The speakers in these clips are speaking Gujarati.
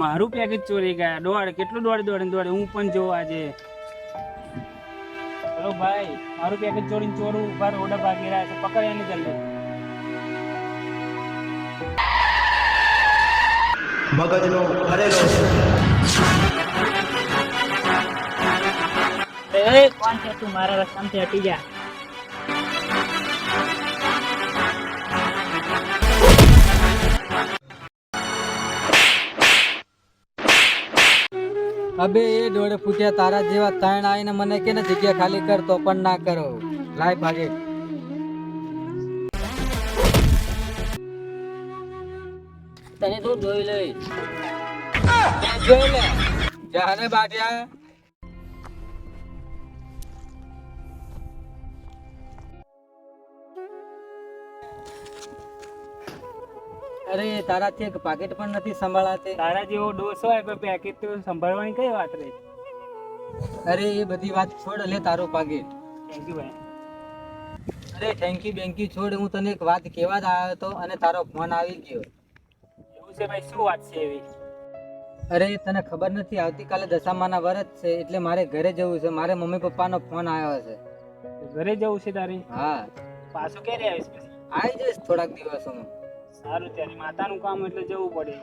મારું પેકેજ ચોરી ગયા. દોડ કેટલું દોડ દોડે દોડે હું પણ જોવા આજે. ચલો ભાઈ મારું પેકેજ ચોરીને ચોરું ઊભા રોડ ભાગી રહ્યા છે. પકડ એને જલ્દી. મગજનો ભરેલો એ કોણ છે તું? મારા રસ્તામાંથી હટી જા અબે એ દોડે ફૂટ્યા તારા જેવા ત્રણ આવીને મને કે ને જગ્યા ખાલી કર તો પણ ના કરો. લાય ભાગે. તને તો જોઈ લઈ જોઈ લે. જાને બાટ્યા અરે તારાથી એક પાકેટ પણ નથી સંભાળાતી. તારા જેવો ડોસ હોય પણ પેકેટ તો સંભાળવાની કઈ વાત રહી? અરે એ બધી વાત છોડ લે તારો પાકેટ થેન્ક યુ ભાઈ. અરે થેન્ક યુ બેન્કી છોડ. હું તને એક વાત કહેવા જ આવ્યો હતો અને તારો ફોન આવી ગયો. એવું છે ભાઈ શું વાત છે એવી? અરે તને ખબર નથી આવતીકાલે દશામાના વરત છે એટલે મારે ઘરે જવું છે. મારે મમ્મી પપ્પાનો ફોન આવ્યો છે. ઘરે જવું છે તારે? હા. પાછું ક્યારે આવીશ પછી? આવી જઈશ થોડાક દિવસોમાં. સારું ત્યારે માતાનું કામ એટલે જવું પડે.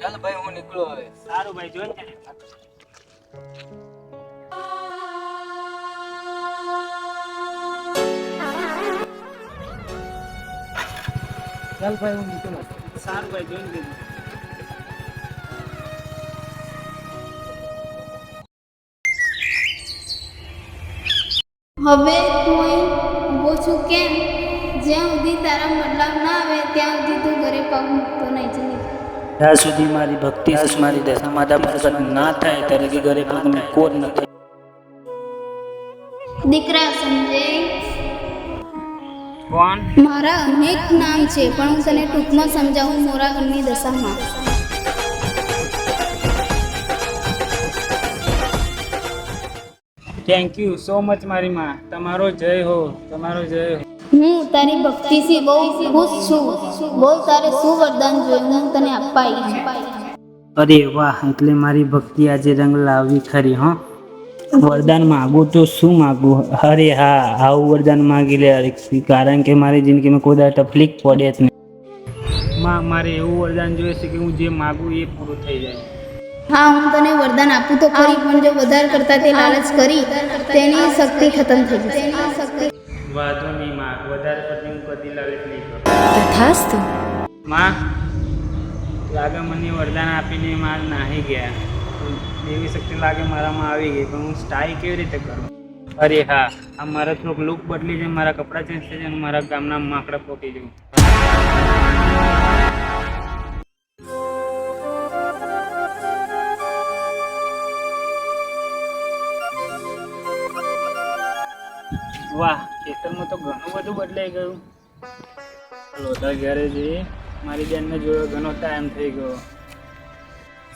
ચાલ ભાઈ હું નીકળો હવે. સારું ભાઈ જોઈને ને? ચાલ ભાઈ હું નીકળો. સારું ભાઈ જોઈને દેજો હવે ઊભો છું કેમ જ્યાં સુધી તારા બદલાવ ના આવે ત્યાં સુધી તું ઘરે પગ મૂકતો નહીં જઈ જ્યાં સુધી મારી ભક્તિ મારી દશા માતા પ્રગટ ના થાય ત્યારે કે ઘરે પગ મૂકવો જ નથી દીકરા સંજય. કોણ? મારા અનેક નામ છે પણ હું તને ટૂંકમાં સમજાવું મોરાગણની દશામાં. થેન્ક યુ સો મચ મારી માં. તમારો જય હો તમારો જય હો. હું તારી ભક્તિથી બહુ ખુશ છું. બોલ તારે શું વરદાન જોઈએ હું તને આપવા આવી છું. અરે વાહ એટલે મારી ભક્તિ આજે રંગ લાવી ખરી હો. વરદાન માગું તો શું માગું? અરે હા આવું વરદાન માગી લે અરેક્ષી કારણ કે મારી જિંદગીમાં કોઈ દાડો તકલીફ પડે જ નહીં. માં મારે એવું વરદાન જોઈએ છે કે હું જે માગું એ પૂરું થઈ જાય. હા હું તને વરદાન આપું તો ખરી પણ જો વધારે કરતા તે લાલચ કરી તેની શક્તિ ખતમ થઈ જશે. વાંધો નહીં માં વધારે પડતી હું કદી લાલચ નહીં કરું તથાસ્તુ. માં લાગે મને વરદાન આપીને માર નાહી ગયા. એવી શક્તિ લાગે મારામાં આવી ગઈ પણ હું સ્ટાઈ કેવી રીતે કરું? અરે હા આ મારા થોડોક લુક બદલી જાય મારા કપડાં ચેન્જ થઈ જાય મારા ગામના માકડા પોકી જવું. વાહ. ખેતરમાં તો ઘણું બધું બદલાઈ ગયું. લોધા ઘરે જઈએ મારી બેનને જોયો, ઘણો ટાઈમ થઈ ગયો.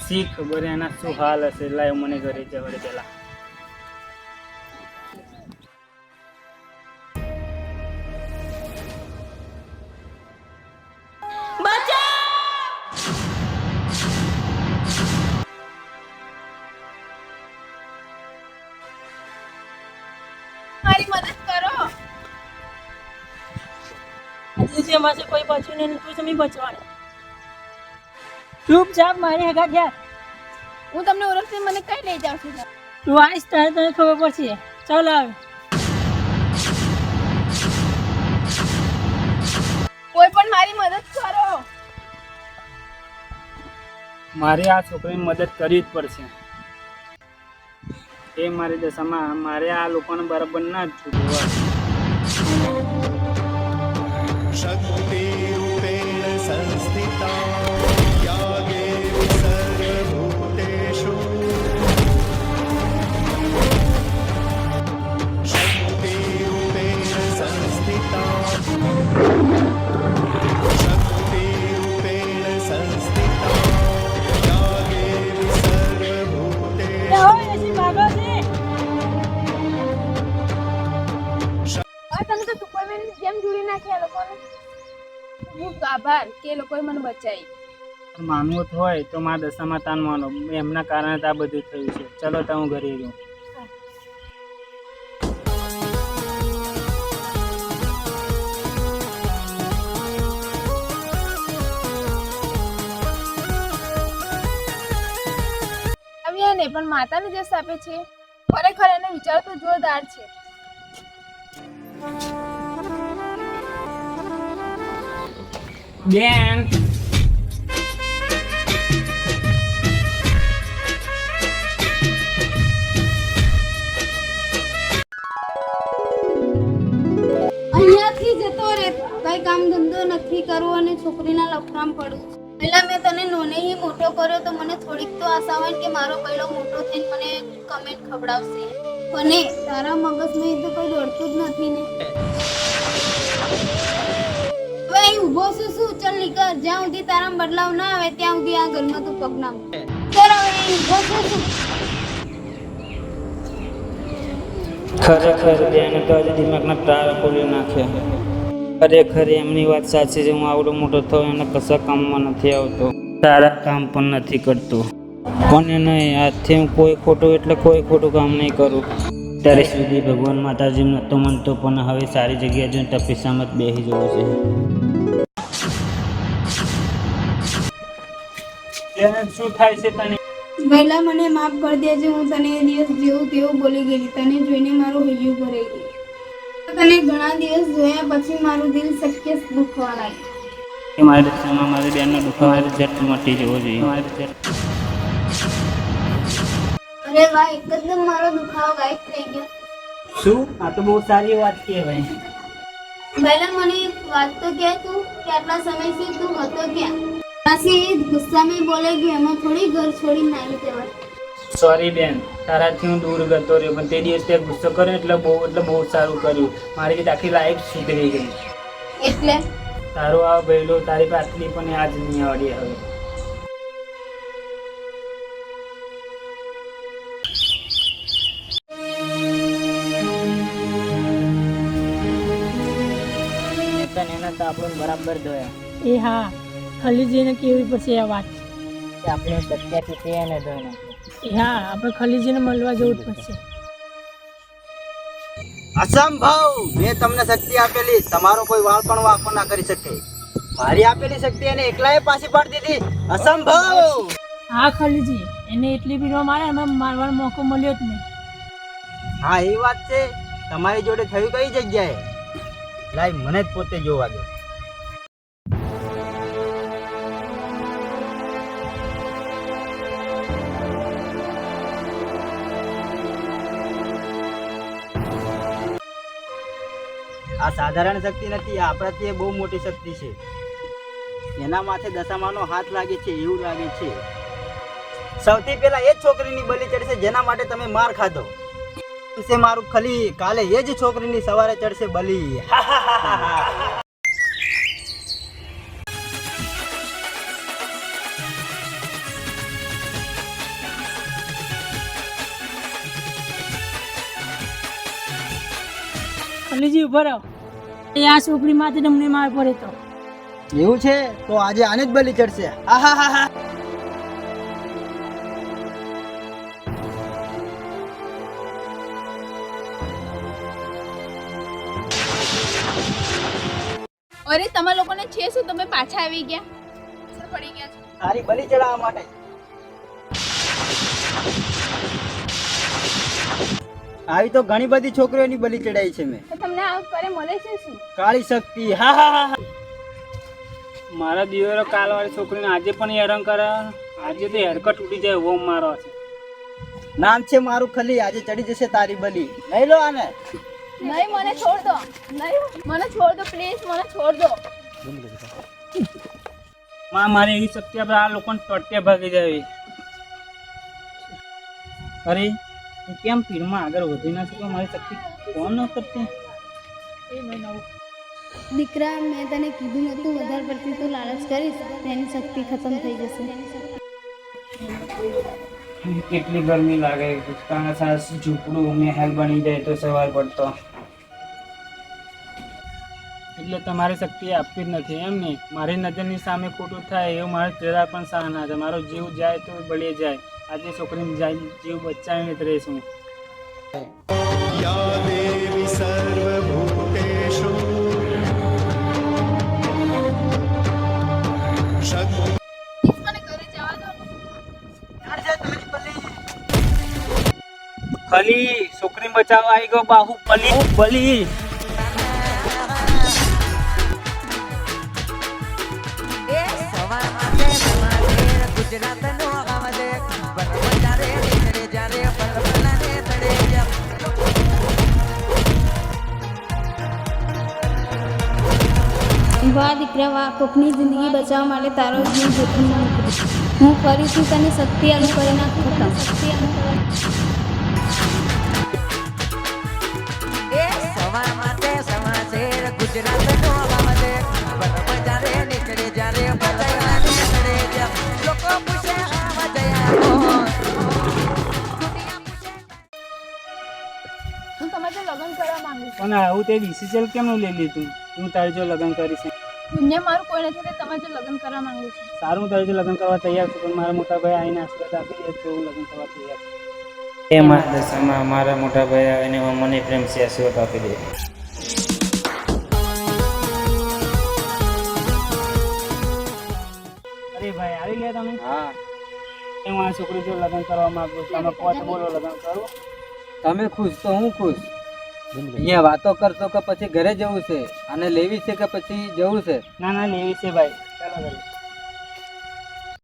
શી ખબર એના શું હાલ હશે? લાય મને ઘરે જવડે પેલા. આજે માસે કોઈ બચ્યું નહીં તું સમી બચવાની ચૂપચાપ મારી હગા ગયા હું તમને ઓળખતી મને કઈ લઈ જાઉં છું? તું આવીશ તારે તને ખબર પડશે. ચાલ આવે. કોઈ પણ મારી મદદ કરો. મારે આ છોકરીની મદદ કરવી જ પડશે. એ મારી દશામાં મારે આ લોકોને બરાબર ના જ છૂટવા લોકોને? હું આભાર કે લોકોએ મને બચાવી. માનવું હોય તો મારા દશામાં તાન માનો. એમના કારણે આ બધું થયું છે. ચલો તો હું ઘરે જઉં ને પણ માતાને જસ આપે છે. ખરેખર એનો વિચાર તો જોરદાર છે. બેન અહીંયાથી જતો રે. કઈ કામ ધંધો નથી કરવો અને છોકરીના લફરામ પડું પહેલા મેં તને નોને મોટો કર્યો તો મને થોડીક તો આશા હોય કે મારો પહેલો મોટો થઈને મને કમેન્ટ ખવડાવશે. પણ તારા મગજમાં એ તો કોઈ દોડતું જ નથી ને. ઊભો છું, શું ચલ નીકળ જ્યાં સુધી તારામાં બદલાવ ના આવે, ત્યાં સુધી આ ખરેખર બેન તો આજે દિમાગના તારા ખોલી નાખ્યા ખરેખર એમની વાત સાચી છે, હું આવડો મોટો થયો, એને કશા કામમાં નથી આવતો. સારા કામ પણ નથી કરતો. પણ નહીં, આજથી હું કોઈ ખોટું એટલે કોઈ ખોટું કામ નહીં કરું. ત્યારે સુધી ભગવાન માતાજી નહોતો માનતો પણ હવે સારી જગ્યા જોઈને તપસ્યામાં જ બેસી જવું છે. બેન શું થાય છે તને? પહેલા મને માફ કરી દેજે હું તને એ દિવસ જેવું તેવું બોલી ગયેલી. તને જોઈને મારું હૈયું ભરાઈ ગયું. તને ઘણા દિવસ જોયા પછી મારું દિલ શક્ય દુખવા લાગ્યું. કે મારી દિશામાં મારી બેનનો દુઃખ મારી જટ મટી જવો જોઈએ. મારી જટ અરે વાહ એકદમ મારો દુખાવો ગાયબ થઈ ગયો. શું? આ તો બહુ સારી વાત કહેવાય. પહેલા મને એક વાત તો કહે તું કે આટલા સમયથી તું હતો ક્યાં? પાછી ગુસ્સામાં બોલે કે એમાં થોડી ઘર છોડી આવી જવાય સોરી બેન. તારાથી હું દૂર ગતો રહ્યો પણ તે દિવસ તે ગુસ્સો કર્યો એટલે બહુ એટલે બહુ સારું કર્યું. મારી આખી લાઈફ સુધરી ગઈ. એટલે? તારો આ ભયલો તારી પાટલી પણ આજ નહીં આવડી હવે. બરાબર ધોયા એ હા ખલીજીને કેવી પડશે આ વાત? કે આપણે સત્યાથી તે એને. ધોઈ નાખ્યો એ હા આપણે ખલીજીને મળવા જવું જ પડશે. અસંભવ! મેં તમને શક્તિ આપેલી. તમારો કોઈ વાળ પણ વાંકો ના કરી શકે. મારી આપેલી શક્તિ એને એકલાએ પાછી પાડી દીધી. અસંભવ! હા ખલીજી એને એટલી પીડવા મારે અમે મારવાનો મોકો મળ્યો જ નહીં. હા એ વાત છે. તમારી જોડે થયું કઈ જગ્યાએ. લાઈ મને જ પોતે જોવા દે. આ સાધારણ શક્તિ નથી, આ આપણાથી બહુ મોટી શક્તિ છે. એના માથે દશામાનો હાથ લાગે છે, એવું લાગે છે. સૌથી પહેલા એ છોકરીની બલી ચડશે, જેના માટે તમે માર ખાધો. છે મારું ખલી, કાલે એ જ છોકરીની સવારે ચડશે બલી. ખલીજી, ઊભા રહો. એ આ છોકરી માથે તમને માર પડે તો. એવું છે? તો આજે આને જ બલી ચડશે. આહાહાહા. અરે તમે લોકોને છે શું? તમે પાછા આવી ગયા? પડી ગયા છો? તારી બલી ચડાવવા માટે. આવી તો ઘણી બધી છોકરીઓની બલી ચડાઈ છે મેં. તમને આ કરે મળે છે શું? કાળી શક્તિ હા હા હા હા. મારા દિવેરો કાલવાળી છોકરીને આજે પણ હેરાન કરે? આજે તો હેરકટ તૂટી જાય એવો મારો છે. નામ છે મારું ખલી આજે ચડી જશે તારી બલી. લઈ લો આને. નહીં મને છોડ દો. નહીં મને છોડ દો પ્લીઝ મને છોડ દો. માં મારી એવી શક્તિ આપણે આ લોકોને ટોટે ભાગી જાય. અરે હું કેમ પીરમાં આગળ વધી ના શકું મારી શક્તિ કોણ ન કરતી દીકરા મેં તને કીધું નતું વધારે પડતી તો લાલચ કરીશ તેની શક્તિ ખતમ થઈ જશે. કેટલી ગરમી લાગે કારણ સાસ ઝૂંપડું મહેલ બની જાય તો સવાર પડતો. એટલે તમારે શક્તિ આપવી જ નથી એમ ને? મારી નજરની સામે ખોટું થાય એવું મારે જરા પણ સહ ના થાય. મારો જીવ જાય તો બળી જાય. આજે છોકરી જાય જીવ બચ્ચાવીને જ રહીશ. હું છોકરી બચાવવા આવી ગયો બાહુ પલી પલી ગુજરાત વાહ દીકરા વાહ કોકની જિંદગી બચાવવા માટે તારો જીવ જોખમ હું ફરીથી તને શક્તિ અનુકરી નાખું ખતમ શક્તિ અનુકરી હું તમારે લગ્ન કરવા માંગુ છું. પણ આવું તે ડિસિઝન કેમ લઈ લીધું? હું તારે જો લગ્ન કરીશ. દુનિયા મારું કોઈ નથી તમે તમારે જો લગ્ન કરવા માંગુ છું. સારું હું તારી જો લગ્ન કરવા તૈયાર છું પણ મારા મોટા ભાઈ આવીને આશીર્વાદ આપી દે તો હું લગ્ન કરવા તૈયાર છું. એ મારા દશામાં મારા મોટા ભાઈ આવીને મને પ્રેમ છે આશીર્વાદ આપી દે. અરે ભાઈ આવી ગયા તમે? હા. હું આ છોકરી જો લગ્ન કરવા માંગુ છું. તમે પોત બોલો લગ્ન કરું. તમે ખુશ તો હું ખુશ. અહીંયા વાતો કરશો કે પછી ઘરે જવું છે? અને લેવી છે કે પછી જવું છે? ના ના, લેવી છે ભાઈ. ચાલો.